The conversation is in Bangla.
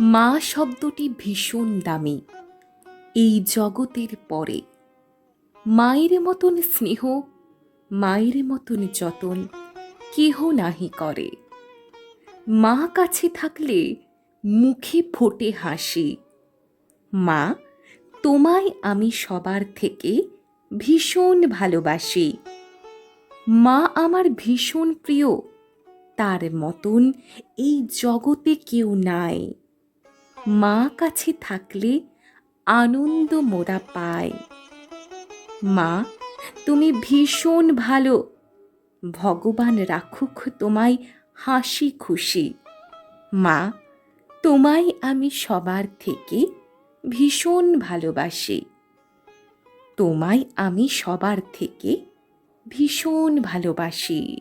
মা শব্দটি ভীষণ দামি। এই জগতের পরে। মায়ের মতন স্নেহ, মায়ের মতন যতন, কেহ নাহি করে। মা কাছে থাকলে মুখে ফোটে হাসি। মা, তোমায় আমি সবার থেকে ভীষণ ভালোবাসি। মা আমার ভীষণ প্রিয়। তার মতন এই জগতে কেউ নাই। মা কাছে থাকলে আনন্দ মোরা পায়। মা, তুমি ভীষণ ভালো। ভগবান রাখুক তোমায় হাসি খুশি। মা, তোমায় আমি সবার থেকে ভীষণ ভালোবাসি। তোমায় আমি সবার থেকে ভীষণ ভালোবাসি।